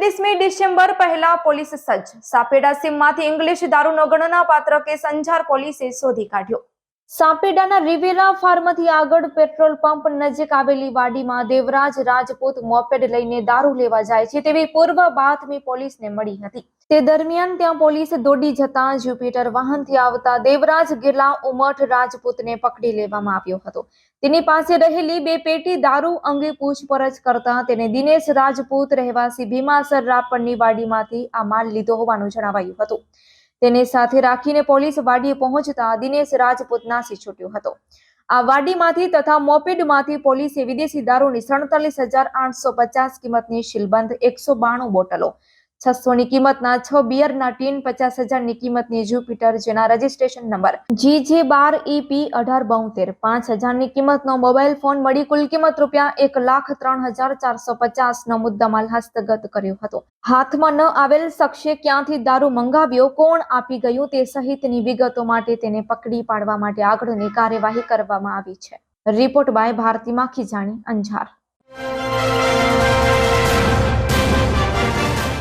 એકત્રીસમી December પહેલા police સજ્જ. સાપેડા સીમમાંથી English દારૂનો ગણનાપાત્ર કેસ અંજાર પોલીસે શોધી કાઢ્યો. સાપેડાના રિવેરા ફાર્મથી આગળ પેટ્રોલ પંપ નજીક આવેલી વાડીમાં દેવરાજ રાજપૂત મોપેડ લઈને દારૂ લેવા જાય છે તેવી પૂર્વ બાતમી પોલીસને મળી હતી. તે દરમિયાન ત્યાં પોલીસ દોડી જતા જ્યુપિટર વાહનથી આવતા દેવરાજ ગિરલા ઉમઠ રાજપૂતને પકડી લેવામાં આવ્યો હતો. તેની પાસે રહેલી બે પેટી દારૂ અંગે પૂછપરછ કરતા તેને દિનેશ રાજપૂત રહેવાસી ભીમાસર રાપણની વાડીમાંથી આ માલ લીધો હોવાનું જણાવાયું હતું. તેને સાથે રાખીને પોલીસ વાડીએ પહોંચતા દિનેશ રાજપૂત નાસી છૂટ્યો હતો. આ વાડીમાંથી તથા મોપેડમાંથી પોલીસે વિદેશી દારૂની સડતાલીસ હજાર આઠસો પચાસ કિંમતની શીલબંધ એકસો બાણું બોટલો છસો ની કિંમતના છ બિયરના ટીન પચાસ હજારની કિંમતની જ્યુપિટર, જેના રજિસ્ટ્રેશન નંબર જી જે બાર ઈપી અઢાર બોતેર. પાંચ હજારની કિંમતનો મોબાઈલ ફોન મળી કુલ કિંમત રૂપિયા એક લાખ ત્રણ હજાર ચારસો પચાસનો મુદ્દામાલ હસ્તગત કર્યો હતો. હાથમાં ન આવેલ શખ્સે ક્યાંથી દારૂ મંગાવ્યો, કોણ આપી ગયું તે સહિતની વિગતો માટે તેને પકડી પાડવા માટે આગળની કાર્યવાહી કરવામાં આવી છે. Report by Bharati Makhijani Anjar.